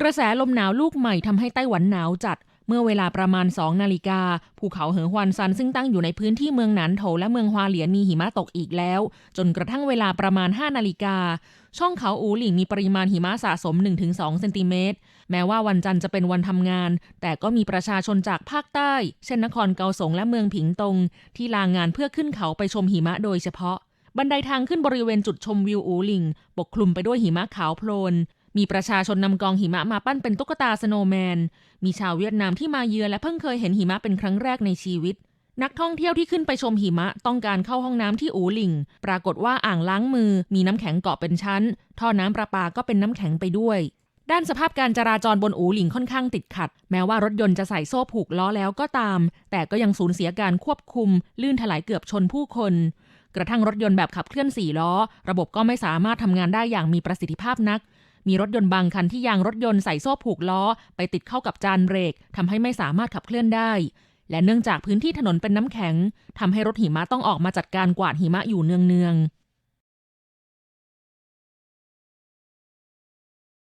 กระแสลมหนาวลูกใหม่ทำให้ไต้หวันหนาวจัด เมื่อเวลาประมาณ 2 นาฬิกา ภูเขาเหอฮวนซันซึ่งตั้งอยู่ในพื้นที่เมืองหนานโถและเมืองฮวาเหลียนมีหิมะตกอีกแล้ว จนกระทั่งเวลาประมาณ 5 นาฬิกา ช่องเขาอูหลิงมีปริมาณหิมะสะสม 1-2 เซนติเมตร แม้ว่าวันจันทร์จะเป็นวันทำงาน แต่ก็มีประชาชนจากภาคใต้ เช่นนครเกาสงและเมืองผิงตง ที่ลางงานเพื่อขึ้นเขาไปชมหิมะโดยเฉพาะ บันไดทางขึ้นบริเวณจุดชมวิวอูหลิงปกคลุมไปด้วยหิมะขาวโพลน มีประชาชนนำกองหิมะมาปั้นเป็นตุ๊กตาสโนว์แมน มีชาวเวียดนามที่มาเยือนและเพิ่งเคยเห็นหิมะเป็นครั้งแรกในชีวิต นักท่องเที่ยวที่ขึ้นไปชมหิมะต้องการเข้าห้องน้ำที่อูหลิง ปรากฏว่าอ่างล้างมือ มีน้ำแข็งเกาะเป็นชั้น ท่อน้ำประปาก็เป็นน้ำแข็งไปด้วย ด้านสภาพการจราจรบนอูหลิงค่อนข้างติดขัด แม้ว่ารถยนต์จะใส่โซ่ผูกล้อแล้วก็ตาม แต่ก็ยังสูญเสียการควบคุม ลื่นถลายเกือบชนผู้คนกระทั่งรถยนต์แบบขับเคลื่อน 4 ล้อ ระบบก็ไม่สามารถทำงานได้อย่างมีประสิทธิภาพนัก มีรถยนต์บางคันที่ยางรถยนต์ใส่โซ่ผูกล้อ ไปติดเข้ากับจานเบรกทำให้ไม่สามารถขับเคลื่อนได้ และเนื่องจากพื้นที่ถนนเป็นน้ำแข็งทำให้รถหิมะต้องออกมาจัดการกวาดหิมะอยู่เนืองๆ